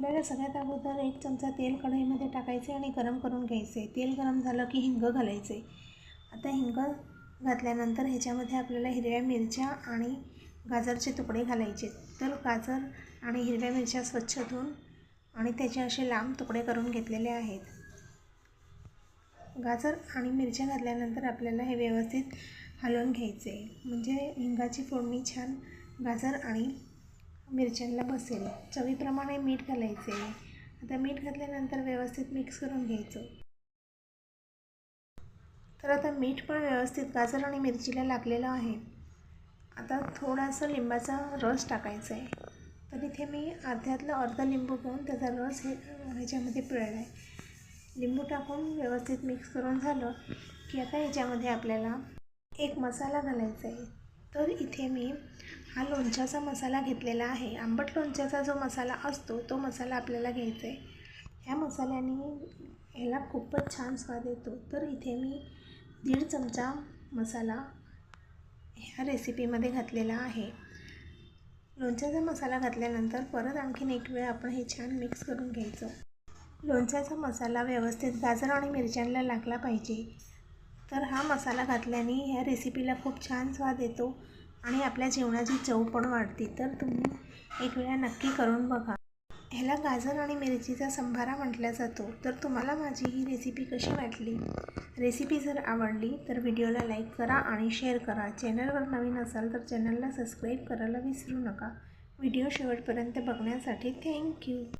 आपल्याला सगळ्यात अगोदर एक चमचा तेल कढईमध्ये टाकायचे आणि गरम करून घ्यायचे. तेल गरम झालं की हिंग घालायचे. आता हिंग घातल्यानंतर ह्याच्यामध्ये आपल्याला हिरव्या मिरच्या आणि गाजरचे तुकडे घालायचे. तर गाजर आणि हिरव्या मिरच्या स्वच्छ धुवून आणि त्याचे असे लांब तुकडे करून घेतलेले आहेत. गाजर आणि मिरच्या घातल्यानंतर आपल्याला हे व्यवस्थित हलवून घ्यायचे. म्हणजे हिंगाची फोडणी छान गाजर आणि मिरच्यांना बसेल. चवीप्रमाणे मीठ घालायचे. आता मीठ घातल्यानंतर व्यवस्थित मिक्स करून घ्यायचं. तर आता मीठ पण व्यवस्थित गाजर आणि मिरचीला लागलेलं आहे. आता थोडासा लिंबाचा रस टाकायचा आहे. तर इथे मी अर्ध्यातलं अर्धा लिंबू घेऊन त्याचा रस हे ह्याच्यामध्ये पिळला आहे लिंबू टाकून व्यवस्थित मिक्स करून झालं की आता ह्याच्यामध्ये आपल्याला एक मसाला घालायचा आहे. तर इथे मी हा लोणच्याचा मसाला घेतलेला आहे. आंबट लोणच्याचा जो मसाला असतो तो मसाला आपल्याला घ्यायचा आहे. ह्या मसाल्याने ह्याला खूपच छान स्वाद येतो. तर इथे मी दीड चमचा मसाला ह्या रेसिपीमध्ये घातलेला आहे. लोणच्याचा मसाला घातल्यानंतर परत आणखीन एक वेळ आपण हे छान मिक्स करून घ्यायचं. लोणच्याचा मसाला व्यवस्थित गाजर आणि मिरच्यांना लागला पाहिजे. तर हा मसाला घातल्याने ह्या रेसिपीला खूप छान स्वाद येतो आणि आपल्या जेवणाची चव पण वाढते. तर तुम्ही एक वेळा नक्की करून बघा. ह्याला गाजर आणि मिरचीचा संभारा म्हटला जातो. तर तुम्हाला माझी ही रेसिपी कशी वाटली? रेसिपी जर आवडली तर व्हिडिओला लाईक करा आणि शेअर करा. चॅनलवर नवीन असाल तर चॅनलला सबस्क्राईब करायला विसरू नका. व्हिडिओ शेवटपर्यंत बघण्यासाठी थँक्यू